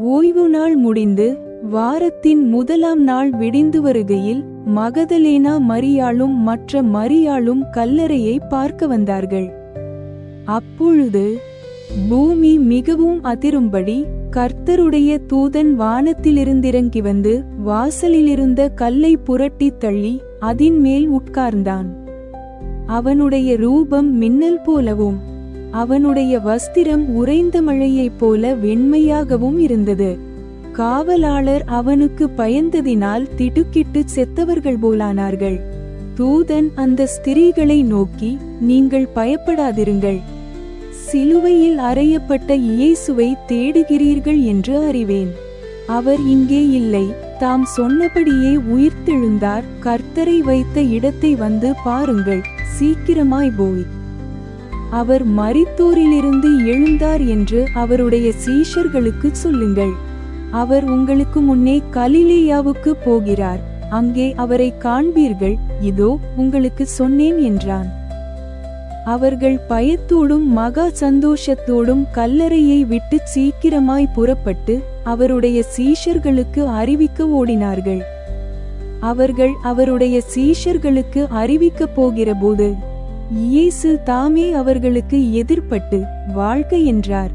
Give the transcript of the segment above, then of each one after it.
ஓய்வு நாள் முடிந்து வாரத்தின் முதலாம் நாள் விடிந்து வருகையில் மகதலேனா மரியாளும் மற்ற மரியாளும் கல்லறையை பார்க்க வந்தார்கள். அப்பொழுது பூமி மிகவும் அதிரும்படி கர்த்தருடைய தூதன் வானத்திலிருந்திறங்கி வந்து வாசலிலிருந்த கல்லை புரட்டித் தள்ளி அதின் மேல் உட்கார்ந்தான். அவனுடைய ரூபம் மின்னல் போலவும் அவனுடைய வஸ்திரம் உறைந்த மழையைப் போல வெண்மையாகவும் இருந்தது. காவலாளர் அவனுக்கு பயந்ததினால் திடுக்கிட்டு செத்தவர்கள் போலானார்கள். தூதன் அந்த ஸ்திரீகளை நோக்கி நீங்கள் பயப்படாதிருங்கள். சிலுவையில் அறையப்பட்ட இயேசுவை தேடுகிறீர்கள் என்று அறிவேன். அவர் இங்கே இல்லை. தாம் சொன்னபடியே உயிர்த்தெழுந்தார். கர்த்தரை வைத்த இடத்தை வந்து பாருங்கள். சீக்கிரமாய் போய். அவர் மரித்தோரிலிருந்து எழுந்தார் என்று அவருடைய சீஷர்களுக்கு சொல்லுங்கள். அவர் உங்களுக்கு முன்னே கலிலேயாவுக்கு போகிறார். அங்கே அவரை காண்பீர்கள். இதோ உங்களுக்கு சொன்னேன் என்றான். அவர்கள் பயத்தோடும் மகா சந்தோஷத்தோடும் கல்லறையை விட்டு சீக்கிரமாய் புறப்பட்டு அவருடைய சீஷர்களுக்கு அறிவிக்க ஓடினார்கள். அவர்கள் அவருடைய சீஷர்களுக்கு அறிவிக்கப் போகிறபோது இயேசு தாமே அவர்களுக்கு எதிர்ப்பட்டு வாழ்க என்றார்.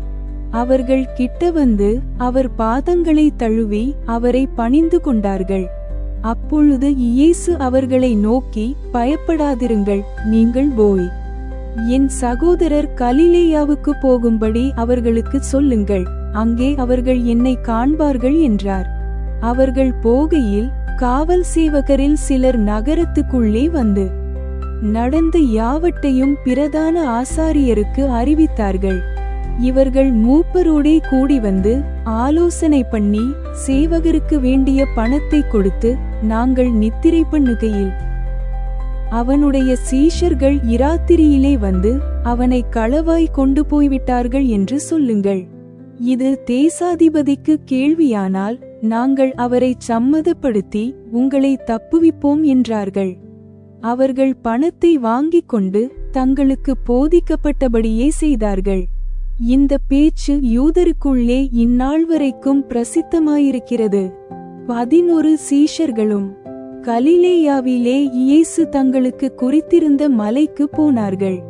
அவர்கள் கிட்ட வந்து அவர் பாதங்களை தழுவி அவரை பணிந்து கொண்டார்கள். அப்பொழுது இயேசு அவர்களை நோக்கி பயப்படாதிருங்கள் நீங்கள் போய். என் சகோதரர் கலிலேயாவுக்கு போகும்படி அவர்களுக்கு சொல்லுங்கள் அங்கே அவர்கள் என்னை காண்பார்கள் என்றார். அவர்கள் போகையில் காவல் சேவகரில் சிலர் நகரத்துக்குள்ளே வந்து நடந்து யாவட்டையும் பிரதான ஆசாரியருக்கு அறிவித்தார்கள். இவர்கள் மூப்பரோடே கூடி வந்து ஆலோசனை பண்ணி சேவகருக்கு வேண்டிய பணத்தை கொடுத்து நாங்கள் நித்திரை பண்ணுகையில். அவனுடைய சீஷர்கள் இராத்திரியிலே வந்து அவனை களவாய் கொண்டு போய்விட்டார்கள் என்று சொல்லுங்கள். இது தேசாதிபதிக்கு கேள்வியானால் நாங்கள் அவரை சம்மதப்படுத்தி உங்களை தப்புவிப்போம் என்றார்கள். அவர்கள் பணத்தை வாங்கிக் கொண்டு தங்களுக்கு போதிக்கப்பட்டபடியே செய்தார்கள். இந்த பேச்சு யூதருக்குள்ளே இந்நாள் வரைக்கும் பிரசித்தமாயிருக்கிறது. பதினொரு சீஷர்களும் கலிலேயாவிலே இயேசு தங்களுக்கு குறித்திருந்த மலைக்கு போனார்கள்.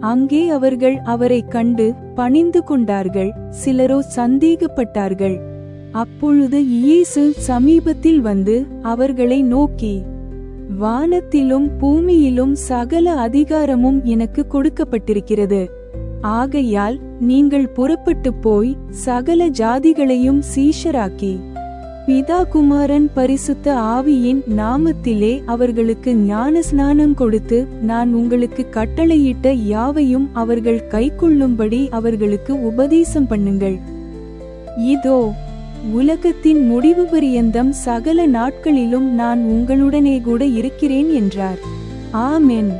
அங்கே அவர்கள் அவரைக் கண்டு பணிந்து கொண்டார்கள் சிலரோ சந்தேகப்பட்டார்கள். அப்பொழுது இயேசு சமீபத்தில் வந்து அவர்களை நோக்கி வானத்திலும் பூமியிலும் சகல அதிகாரமும் எனக்கு கொடுக்கப்பட்டிருக்கிறது. ஆகையால் நீங்கள் புறப்பட்டு போய் சகல ஜாதிகளையும் சீஷராக்கி பிதா குமாரன் பரிசுத்த ஆவியின் நாமத்திலே அவர்களுக்கு ஞான ஸ்நானம் கொடுத்து நான் உங்களுக்கு கட்டளையிட்ட யாவையும் அவர்கள் கைக்கொள்ளும்படி அவர்களுக்கு உபதேசம் பண்ணுங்கள். இதோ உலகத்தின் முடிவு பரியந்தம் சகல நாட்களிலும் நான் உங்களுடனே கூட இருக்கிறேன் என்றார். ஆமென்.